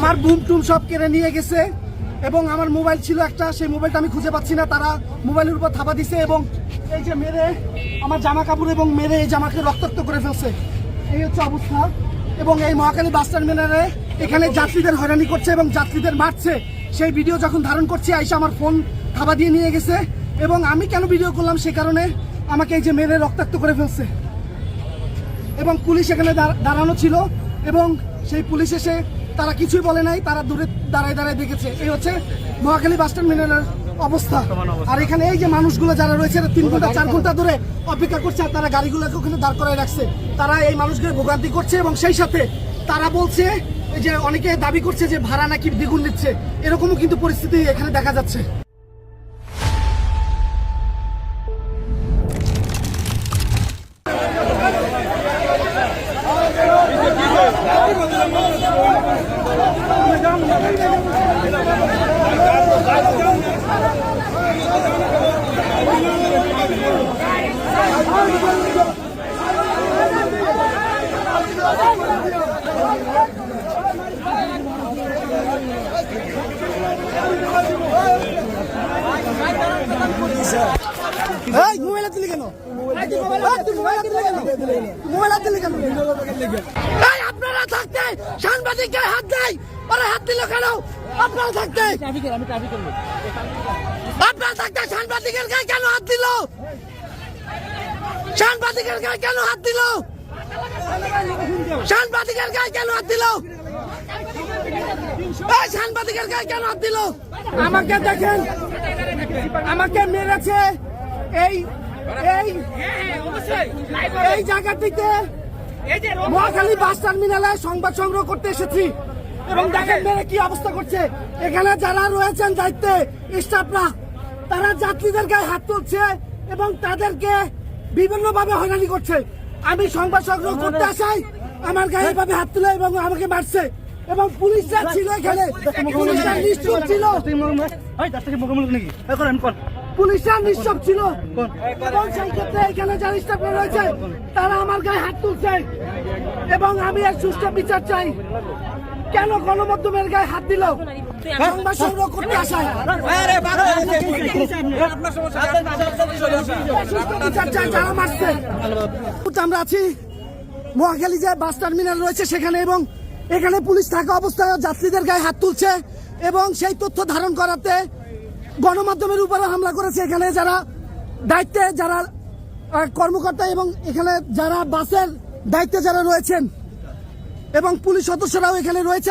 আমার বুম টুম সব কেড়ে নিয়ে গেছে এবং আমার মোবাইল ছিল একটা, সেই মোবাইলটা আমি খুঁজে পাচ্ছি না। তারা মোবাইলের উপর থাপা দিছে এবং এই যে মেরে, আমার জামা কাপড় এবং মেরে এই জামাকে রক্তাক্ত করে ফেলছে। এই হচ্ছে অবস্থা। এবং এই মহাকালী বাস টার্মিনালে এখানে যাত্রীদের হয়রানি করছে এবং যাত্রীদের মারছে। সেই ভিডিও যখন ধারণ করছি, আইসা আমার ফোন থাবা দিয়ে নিয়ে গেছে। এবং আমি কেন ভিডিও করলাম সে কারণে? আমাকে এই যে মেরে রক্তাক্ত করে ফেলছে। এবং পুলিশ এখানে দাঁড়ানো ছিল এবং সেই পুলিশ এসে তারা কিছুই বলে নাই, তারা দূরে দাঁড়ায় দাঁড়ায় দেখেছে। এই হচ্ছে মহাখালী বাস টার্মিনালের অবস্থা। আর এখানে এই যে মানুষগুলো যারা রয়েছে তিন ঘণ্টা, চার ঘণ্টা ধরে অপেক্ষা করছে আর তারা গাড়িগুলোকে ওখানে দাঁড় করায় রাখছে। তারা এই মানুষগুলো ভোগান্তি করছে এবং সেই সাথে তারা বলছে যে, অনেকে দাবি করছে যে, ভাড়া নাকি দ্বিগুণ নিচ্ছে। এরকমও কিন্তু পরিস্থিতি এখানে দেখা যাচ্ছে। এই, মোবাইল দিলি কেন? মোবাইল আপনারা থাকতে সাংবাদিক গায়ে হাত দেয়, ওরা হাত দিল কেন? আপনারা থাকতে। আপনারা থাকতে সাংবাদিকের গায়ে কেন হাত দিল? সাংবাদিকের গায়ে কেন হাত দিল? সাংবাদিকের গায়ে কেন হাত দিল? সাংবাদিকের গায়ে কেন হাত দিল? আমাকে দেখেন। আমাকে মেরেছে। এই এই এই জায়গাটিতে মহাখালী বাস টার্মিনালে সংবাদ সংগ্রহ করতে এসেছি এবং দেখেন মেরে কি অবস্থা করছে? এখানে যারা রয়েছেন দায়িত্বে স্টাফরা তারা যাত্রীদের গায়ে হাত তুলছে এবং তাদেরকে বিভিন্ন ভাবে হয়রানি করছে। আমি সংবাদ সংগ্রহ করতে আসাই আমার গায়ে এভাবে হাত তুলে এবং আমাকে মারছে। এবং পুলিশরা ছিল এখানে, পুলিশরা নিশ্চুপ ছিল। পুলিশরা নিশ্চপ ছিল। এবং সেই ক্ষেত্রে এখানে যারা স্টাফরা রয়েছে, তারা আমার গায়ে হাত তুলছে। এবং আমি এর সুষ্ঠু বিচার চাই। কেন গণমাধ্যমের গায়ে হাত দিল? সংবাদ করতে আসায়। আমরা আছি। মহাখালী যে বাস টার্মিনাল রয়েছে সেখানে এবং এখানে পুলিশ থাকা অবস্থায় যাত্রীদের গায়ে হাত তুলছে এবং সেই তথ্য ধারণ করাতে গণমাধ্যমের উপরে হামলা করেছে এখানে যারা দায়িত্বে যারা কর্মকর্তা এবং এখানে যারা বাসের দায়িত্বে যারা রয়েছেন এবং পুলিশ সদস্যরাও এখানে রয়েছে।